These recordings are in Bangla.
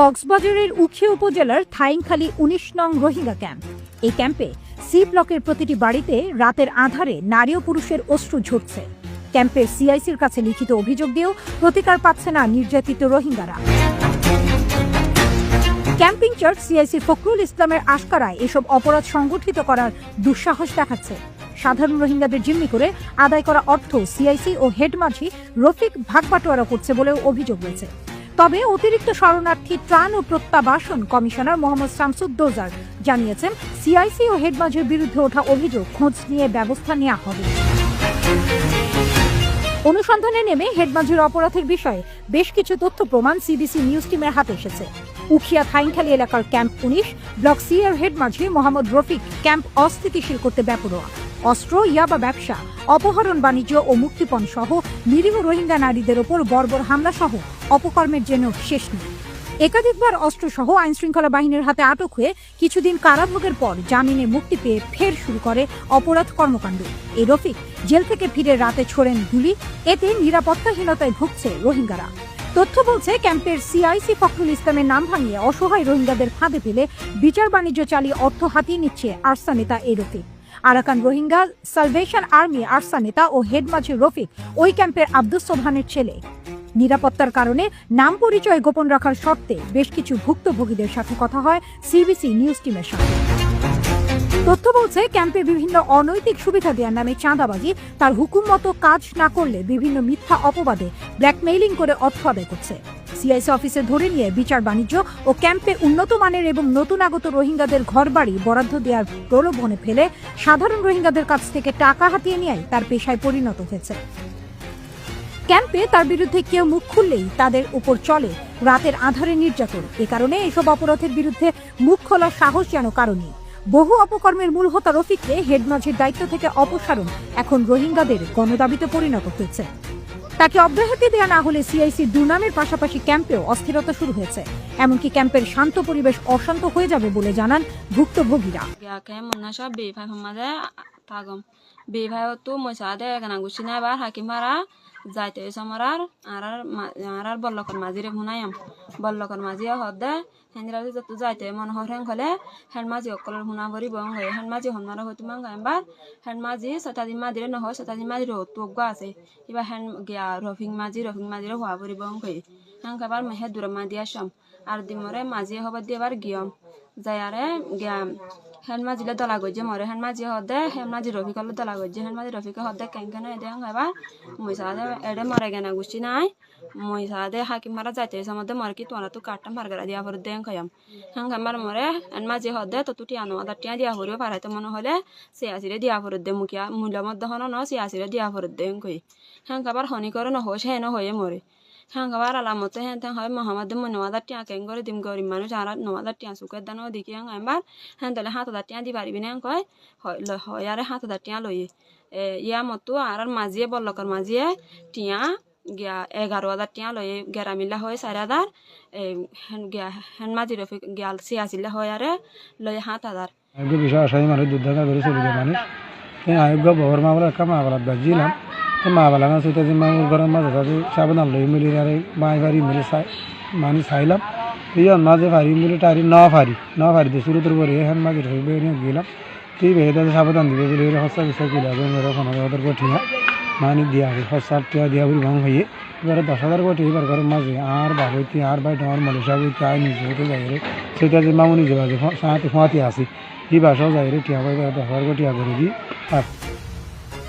কক্সবাজারের উখিয়া উপজেলার থাইংখালী উনিশ নং রোহিঙ্গা ক্যাম্প। এই ক্যাম্পে সি ব্লকের প্রতিটি বাড়িতে রাতের আধারে নারী ও পুরুষের অশ্রু ঝরছে। ক্যাম্পের সিআইসির কাছে লিখিত অভিযোগ দিয়েও প্রতিকার পাচ্ছে না নির্যাতিত রোহিঙ্গারা। ক্যাম্পিং চার্চ সিআইসি ফখরুল ইসলামের আশকারায় এসব অপরাধ সংগঠিত করার দুঃসাহস দেখাচ্ছে। সাধারণ রোহিঙ্গাদের জিম্মি করে আদায় করা অর্থ সিআইসি ও হেড মাঝি রফিক ভাগবাটোয়ারা করছে বলেও অভিযোগ রয়েছে। তবে অতিরিক্ত শরণার্থী ত্রাণ ও প্রত্যাবাসন কমিশনার মোহাম্মদ শামসুদ্দোজার জানিয়েছেন, সিআইসি ও হেড মাঝির বিরুদ্ধে ওঠা অভিযোগ খোঁজ নিয়ে ব্যবস্থা নেওয়া হবে। অনুসন্ধানে নেমে হেডমাঝির অপরাধের বিষয়ে বেশ কিছু তথ্য প্রমাণ সিবিসি নিউজ টিমের হাতে এসেছে। উখিয়া থাইংখালী এলাকার ক্যাম্প উনিশ ব্লক সি এর হেডমাঝি মোহাম্মদ রফিক ক্যাম্প অস্থিতিশীল করতে ব্যাপরোয়া অস্ত্র ইয়াবা ব্যবসা, অপহরণ, বাণিজ্য ও মুক্তিপণ সহ নিরীহ রোহিঙ্গা নারীদের ওপর বর্বর হামলা সহ অপকর্মের জন্য শেষ নেই একাধিকবার অস্ত্রসহ আইন শৃঙ্খলা বাহিনীর হাতে আটক হয়ে কিছুদিন কারাভোগের পর জামিনে মুক্তি পেয়ে ফের শুরু করে অপরাধ কর্মকাণ্ড। এই রফিক জেল থেকে ফিরে রাতে ছোড়েন গুলি, এতে নিরাপত্তাহীনতায় ভুগছে রোহিঙ্গারা। তথ্য বলছে, ক্যাম্পের সিআইসি ফখরুল ইসলামের নাম ভাঙিয়ে অসহায় রোহিঙ্গাদের ফাঁদে ফেলে বিচার বাণিজ্য চালিয়ে অর্থ হাতিয়ে নিচ্ছে আর্সা নেতা এই Rafiq. Arakan Rohingya, Salvation Army, ARSA নেতা ও হেড মাঝি রফিক ওই ক্যাম্পের আব্দুস সোবহানের ছেলে। নিরাপত্তার কারণে নাম পরিচয় গোপন রাখার শর্তে বেশ কিছু ভুক্তভোগীদের সাথে কথা হয় সিবিসি নিউজ টিমের সাথে তথ্য বলছে, ক্যাম্পে বিভিন্ন অনৈতিক সুবিধা দেওয়ার নামে চাঁদাবাজি, তার হুকুম মতো কাজ না করলে বিভিন্ন মিথ্যা অপবাদে ব্ল্যাকমেইলিং করে অর্থ আদায় করছে। সিআইসি অফিসে ধরে নিয়ে বিচার বাণিজ্য ও ক্যাম্পে উন্নত মানের এবং নতুন আগত রোহিঙ্গাদের ঘরবাড়ি বরাদ্দ দেওয়ার প্রলোভনে ফেলে সাধারণ রোহিঙ্গাদের কাছ থেকে টাকা হাতিয়ে নেয় তার পেশায় পরিণত হয়েছে। ক্যাম্পে তার বিরুদ্ধে কেউ মুখ খুললেই তাদের উপর চলে রাতের আধারে নির্যাতন। এ কারণে এসব অপরাধের বিরুদ্ধে মুখ খোলার সাহস যেন কারণই বহু অপকর্মের মূল হোতা রফিককে হেডমাঝির দায়িত্ব থেকে অপসারণ এখন রোহিঙ্গাদের গণদাবিতে পরিণত হয়েছে। তাকে অব্যাহতি দেওয়া না হলে সিআইসি দুর্নামের পাশাপাশি ক্যাম্পেও অস্থিরতা শুরু হয়েছে। এমনকি ক্যাম্পের শান্ত পরিবেশ অশান্ত হয়ে যাবে বলে জানান ভুক্তভোগীরা। বেভাই হতো মশা বে ভাই মাঝে থাকম বে ভাই তো মশা দে গানা গুছি না এবার হাকিম হারা যাইতে সমরার আর আর আর বল্লকর মাঝিরে ভুনাইম বল্লকর মাঝি হদ দে হেন্দিরা যত যাইতে মন হর হেন খলে হেন মাঝি অকলের ভুনা ভরি বং হয়ে, হেন মাঝি হনমারা হইতে মাং এবার হেন মাঝি শতাদি মাঝিরে নহয় শতাদি মাঝিরে তোগ আছে। এবার হেন গিয়া রফিং মাঝি, রফিং মাঝিরে হওয়া ভরি বং হয়ে, হেন খাবার মেহে দূরে মাঝি আসাম। আর দিমরে মাঝি হবার দিয়ে এবার গিয়ম। যায়ারে গিয়া হেন মাজিলে দলা গজ্জে মরে। হেন মাজি হদে হেন মাজি রফিকলে দলা গজ্জে। হেন মাজি রফিকে হদে কেঙ্কেন এদে হাইবা মই সাদে এডে মরে গেনা গুছি নাই। মই সাদে হাকিম মারা যাইতে সমদে মরে কি তোরা তো কাটটা মারগারা দিয়া পরে দেন খাইম হেন খামার মরে হেন মাজি হদে তো তুটি আনো আদা টিয়া দিয়া হরিও পারাইতে মনে হলে সে আসিরে দিয়া পরে দে মুখিয়া। মূল্য মধ্যে হন ন সে আসিরে দিয়া পরে দেন কই হেন খাবার হনি করে নহস হেন হয়ে মরে। হাঙ্গাবার আলামতে হেন তেন হয় মহামাদ মনে নওয়াদার টিয়া কেন করে দিম গরিব মানুষ আর নওয়াদার টিয়া সুখের দানো দেখি হাং এবার হেন তাহলে হাত হাজার টিয়া দি পারিবি না কয় হয় হয় আরে হাত হাজার টিয়া লইয়ে ইয়া মতো আর মাঝিয়ে বল্লকর মাঝিয়ে টিয়া গিয়া এগারো হাজার টিয়া লইয়ে গেরা মিলা হয় চারি হাজার গিয়া হেন মাঝি রফি গিয়া ছিয়াশিলে হয় আরে লইয়ে সাত হাজার আয়োগ্য বিষয় আসামি মানুষ দুধ করে চলে যায় মানুষ আয়োগ্য বহর মা বলে একটা মা বলার বাজিলাম মা বলা না সেটা যে মামুর ঘরের মাঝে তাদের সাবধান লই মিলি আর মাই বাড়ি মিলে চাই মানুষ চাইলাম এই মাঝে পারি মিলে টারি ন পারি ন পারি দিয়ে শুরু তোর পরে এখন মাঝে ঢুকবে গেলাম। তুই তাদের সাবধান দিবে বলে বিষয় কি লাগবে মেরে কোনো ওদের কঠিয়া মানি দিয়া হবে হস্তা টিয়া দিয়া বলি ভাঙ হইয়ে। এবারে দশ হাজার কোটি এবার ঘরের মাঝে আর বাবইতে, আর বাই আমার মালয়েশিয়া বইতে আয় নিজে হতে যাই রে। সেটা যে মামুনি যে বাজে সাঁতে ফাঁতে আসি। এই বাসাও যাই রে, টিয়া পাই দশ হাজার কোটি আগে দিই আর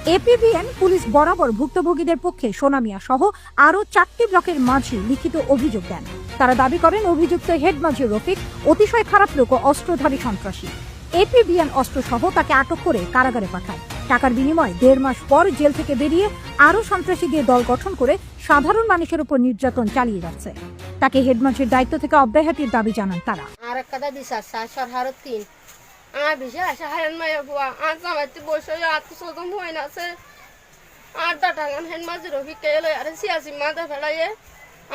এপিবিএন পুলিশ বরাবর ভুক্তভোগীদের পক্ষে সোনামিয়া সহ আরও চারটি ব্লকের মাঝে লিখিত অভিযোগ দেন। তারা দাবি করেন, অভিযুক্ত হেড মাঝি রফিক অতিশয় খারাপ লোক অস্ত্রধারী সন্ত্রাসী। এপিবিএন অস্ত্র সহ তাকে আটক করে কারাগারে পাঠায়। টাকার বিনিময়ে দেড় মাস পর জেল থেকে বেরিয়ে আরও সন্ত্রাসী দিয়ে দল গঠন করে সাধারণ মানুষের উপর নির্যাতন চালিয়ে যাচ্ছে। তাকে হেডমাঝির দায়িত্ব থেকে অব্যাহতির দাবি জানান তারা। আর একটা বিশ্বাস সার হারত তিন। আর বিশ্বাস হারেন মায়া বুয়া। আর জামাইতে বসে তো সদম হয় না সে। আর দাটাঙ্গান হেন মাঝে রবি কে লই আর সিয়াসি মাথা ফেলাইয়ে।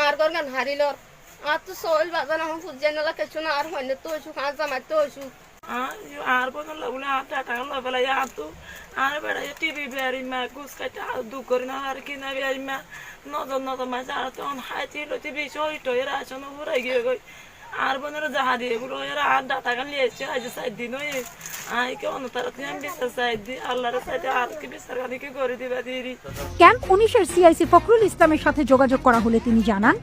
আর গরগান হারিল আর তো সইল বাজান এখন ফুজিয়ে নালা কিছু না, আর হইনে তো হইছু আর জামাইতে হইছু আর কোনো লাগলে আর টাকা না পেলাই আর তো আর মা গুছ কাটে আর দু করি না, আর কিনা বেড়ি মা। নজর নজর মাঝে, আর তখন হাইতে লইতে বেশি হইতো এরা আসন ঘুরাই গিয়ে গই আর বোনের যাহা দিয়ে এগুলো আর ডাটা গান লিয়েছে আজ সাইড দিন হয়ে আই কে অন্য তুই আমি বিচার সাইড দি আল্লাহর সাইডে আর কি বিচার গানি কি করে দিবা দিরি ক্যাম্প উনিশের সিআইসি ফখরুল ইসলামের সাথে যোগাযোগ করা হলে তিনি জানান?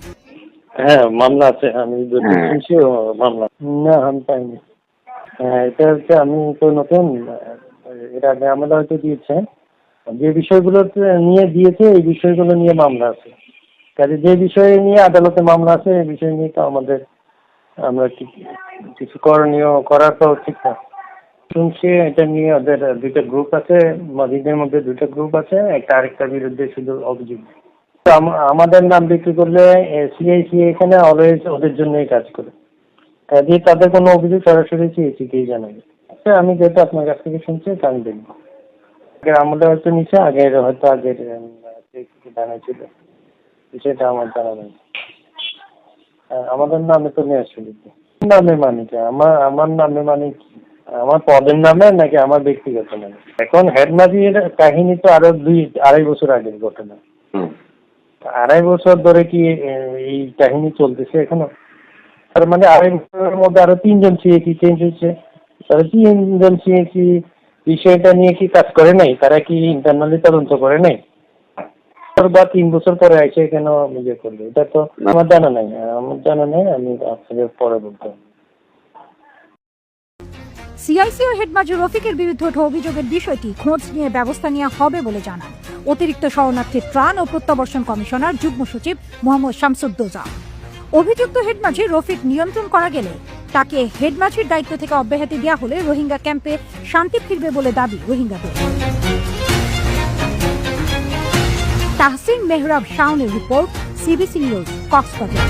হ্যাঁ মামলা আছে আমি শুনছি মামলা। না আমি পাইনি। হ্যাঁ এটা হচ্ছে আমি তো নতুন আগে আমাদের হয়তো দিয়েছে। যে বিষয়গুলো নিয়ে দিয়েছে এই বিষয়গুলো নিয়ে মামলা আছে। কাজে যে বিষয় নিয়ে আদালতে মামলা আছে এই বিষয় নিয়ে তো আমাদের আমরা কিছু করণীয় করার তো ঠিক না। শুনছি এটা নিয়ে ওদের দুইটা গ্রুপ আছে মাঝিদের মধ্যে দুইটা গ্রুপ আছে একটা আরেকটার বিরুদ্ধে শুধু অভিযোগ। তো আমাদের নাম বিক্রি করলে সিআইসি এখানে অলওয়েজ ওদের জন্যই কাজ করে। কাজে তাদের কোনো অভিযোগ সরাসরি সিআইসি কেই জানাবে। আচ্ছা, আমি যেহেতু আপনার কাছ থেকে শুনছি তা আমি দেখব। আমলে হয়তো নিচে আগের হয়তো আগের উম, ছিল সেটা আমার জানা নেই। আমাদের নামে তো নিয়ে আসছিল নামে মানে কি? আমার আমার নামে মানে কি? আমার পদের নামে নাকি আমার ব্যক্তিগত নামে? এখন হেডমাজির কাহিনী তো আরও দুই আড়াই বছর আগের ঘটনা। আড়াই বছর ধরে কি এই কাহিনী চলতেছে এখনও? তার মানে আড়াই বছরের মধ্যে আরও তিনজন সিএ কি চেঞ্জ হয়েছে। তারা তিনজন সিএ কি বিষয়টা নিয়ে কি কাজ করে নাই? তারা কি ইন্টারনালি তদন্ত করে নাই? বা তিন বছর পরে এসে কেন ইয়ে করবে এটা তো আমার জানা নাই। আমার জানা নেই আমি আপনাদের পরে বলতে হবে। সিআইসি রফিকের বিরুদ্ধে ওঠা অভিযোগের বিষয়টি খোঁজ নিয়ে ব্যবস্থা নেওয়া হবে বলে জানান। অতিরিক্ত শরণার্থী ত্রাণ ও প্রত্যাবর্ষণ কমিশনার যুগ্ম সচিব মোহাম্মদ শামসুদ্দোজা। অভিযুক্ত হেডমাঝি রফিক নিয়ন্ত্রণ করা গেলে তাকে হেডমাঝির দায়িত্ব থেকে অব্যাহতি দেওয়া হলে রোহিঙ্গা ক্যাম্পে শান্তি ফিরবে বলে দাবি রোহিঙ্গাদের। তাহসিন মেহরাব শাওনের report CBC news Cox's Bazar